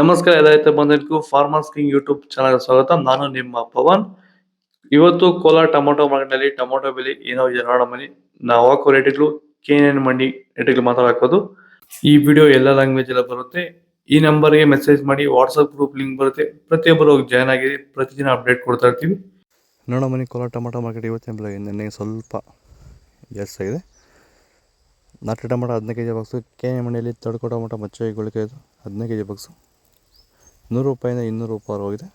ನಮಸ್ಕಾರ ಎಲ್ಲ ರೈತ ಫಾರ್ಮರ್ಸ್ ಕಿಂಗ್ ಯೂಟ್ಯೂಬ್ ಚಾನಲ್ ಸ್ವಾಗತ. ನಾನು ನಿಮ್ಮ ಪವನ್. ಇವತ್ತು ಕೋಲಾರ ಟೊಮೊಟೊ ಮಾರ್ಕೆಟ್ನಲ್ಲಿ ಟೊಮೊಟೊ ಬೆಲೆ ಏನೋ ಇದೆ ನೋಡೋ ಮನಿ ನಾವು ಹಾಕೋ ರೇಟ್ಗಳು ಕೆ ಎನ್ ಮಂಡಿ ರೇಟ್ಗಳು ಮಾತಾಡೋದು ಈ ವಿಡಿಯೋ ಎಲ್ಲ ಲ್ಯಾಂಗ್ವೇಜ್ ಎಲ್ಲ ಬರುತ್ತೆ. ಈ ನಂಬರ್ಗೆ ಮೆಸೇಜ್ ಮಾಡಿ ವಾಟ್ಸಪ್ ಗ್ರೂಪ್ ಲಿಂಕ್ ಬರುತ್ತೆ. ಪ್ರತಿಯೊಬ್ಬರು ಹೋಗಿ ಜಾಯ್ನ್ ಆಗಿ ಪ್ರತಿದಿನ ಅಪ್ಡೇಟ್ ಕೊಡ್ತಾ ಇರ್ತೀವಿ. ನೋಡೋ ಮನಿ ಕೋಲಾರ ಟೊಮೊಟೊ ಮಾರ್ಕೆಟ್ ಇವತ್ತಿನ ಬೆಲೆ ನಿನ್ನೆ ಸ್ವಲ್ಪ ಜಾಸ್ತಿ ಆಗಿದೆ. ನಾಟಿ ಟೊಮೊಟೊ ಹದಿನೈದು ಕೆ ಜಿ ಬಾಕ್ಸು ಕೆ ಎ ಮಂಡಿಯಲ್ಲಿ ತಡ್ಕೋ ಮಚ್ಚೆ ಗುಳಿಕೆ ಹದಿನೈದು ಕೆ ಜಿ ಬಾಕ್ಸು ನೂರು ರೂಪಾಯಿಂದ ಇನ್ನೂರು ರೂಪಾಯಿ ಹೋಗಿದೆ.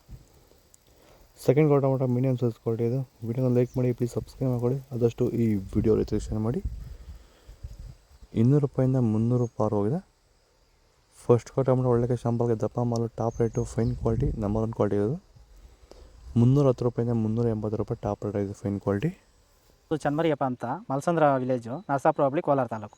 ಸೆಕೆಂಡ್ ಕ್ವಾರ್ಟರ್ ಮಟ್ಟ ಮೀಡಿಯಮ್ ಸೈಜ್ ಕ್ವಾಲಿಟಿ ಇದು. ವಿಡಿಯೋನ ಲೈಕ್ ಮಾಡಿ ಪ್ಲೀಸ್ ಸಬ್ಸ್ಕ್ರೈಬ್ ಮಾಡ್ಕೊಳ್ಳಿ. ಆದಷ್ಟು ಈ ವಿಡಿಯೋ ರೀತಿ ಶೇರ್ ಮಾಡಿ. ಇನ್ನೂರು ರೂಪಾಯಿಂದ ಮುನ್ನೂರು ರೂಪಾಯಿ ಹೋಗಿದೆ. ಫಸ್ಟ್ ಕ್ವಾರ್ ಮಟ್ಟ ಒಳ್ಳೆಗೆ ಶಾಂಪಲ್ಗೆ ದಪ್ಪ ಮಾಲು top rate fine quality number one quality ಇದು ಮುನ್ನೂರ ಹತ್ತು ರೂಪಾಯಿಂದ ಮುನ್ನೂರ ಎಂಬತ್ತು ರೂಪಾಯಿ ಟಾಪ್ ರೇಟ್ ಇದು ಫೈನ್ ಕ್ವಾಲಿಟಿ ಇದು ಚನ್ಮರಿಯಪ್ಪ ಅಂತ ಮಲ್ಸಂದ್ರ ವಿಲೇಜು ನರಸಾಪುರ ಹೋಬಳಿ ಕೋಲಾರ ತಾಲೂಕು.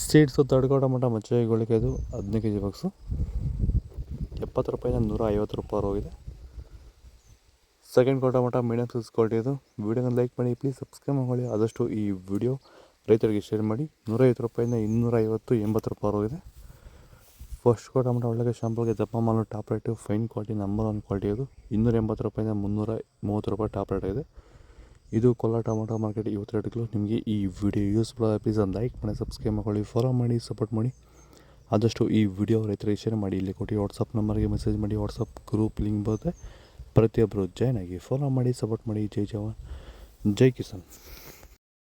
ಸೀಡ್ಸು ತಡ್ಕೊಂಡ ಮಟ್ಟ ಮಚ್ಚೆ ಗುಳಿಕೆದು ಹದಿನೈದು ಕೆ ಜಿ ಬಾಕ್ಸು ಎಪ್ಪತ್ತು ರೂಪಾಯಿಂದ ನೂರ ಐವತ್ತು ರೂಪಾಯಿ ಹೋಗಿದೆ. ಸೆಕೆಂಡ್ ಕೊಟ್ಟ ಮಟ್ಟ ಮೀಡಿಯಂ ಸೈಜ್ ಕ್ವಾಲಿಟಿ ಅದು ವಿಡಿಯೋನ ಲೈಕ್ ಮಾಡಿ ಪ್ಲೀಸ್ ಸಬ್ಸ್ಕ್ರೈಬ್ ಮಾಡಿ. ಆದಷ್ಟು ಈ ವಿಡಿಯೋ ರೈತರಿಗೆ ಶೇರ್ ಮಾಡಿ. ನೂರೈವತ್ತು ರೂಪಾಯಿಂದ ಇನ್ನೂರ ಐವತ್ತು ಎಂಬತ್ತು ರೂಪಾಯಿ ಹೋಗಿದೆ. ಫಸ್ಟ್ ಕೊಟ್ಟ ಮಟ್ಟ ಒಳ್ಳೆ ಶಾಂಪಲ್ಗೆ ದಪ್ಪ ಮಾಲು top rate fine quality number one quality ಅದು. ಇನ್ನೂರ ಎಂಬತ್ತು ರೂಪಾಯಿಂದ ಮುನ್ನೂರ ಮೂವತ್ತು ರೂಪಾಯಿ ಟಾಪ್ ರೇಟ್ ಇದೆ ಇದು ಕೋಲಾರ ಟೊಮೊಟೊ ಮಾರ್ಕೆಟ್ ಇವತ್ತು ರೇಟ್ಗಳು ನಿಮಗೆ ಈ ವಿಡಿಯೋ ಯೂಸ್ಫುಲ್ ಆದ ಪ್ಲೀಸ್ ಒಂದು ಲೈಕ್ ಮಾಡಿ ಸಬ್ಸ್ಕ್ರೈಬ್ ಮಾಡ್ಕೊಳ್ಳಿ ಫಾಲೋ ಮಾಡಿ ಸಪೋರ್ಟ್ ಮಾಡಿ. ಆದಷ್ಟು ಈ ವಿಡಿಯೋ ರೈತರಿಗೆ ಶೇರ್ ಮಾಡಿ. ಇಲ್ಲಿ ಕೊಟ್ಟು ವಾಟ್ಸಪ್ ನಂಬರ್ಗೆ ಮೆಸೇಜ್ ಮಾಡಿ. ವಾಟ್ಸಪ್ ಗ್ರೂಪ್ ಲಿಂಕ್ ಬರುತ್ತೆ. ಪ್ರತಿಯೊಬ್ಬರು ಜಾಯ್ನ್ ಆಗಿ ಫಾಲೋ ಮಾಡಿ ಸಪೋರ್ಟ್ ಮಾಡಿ. ಜೈ ಜವಾನ್. ಜೈ ಕಿಸಾನ್.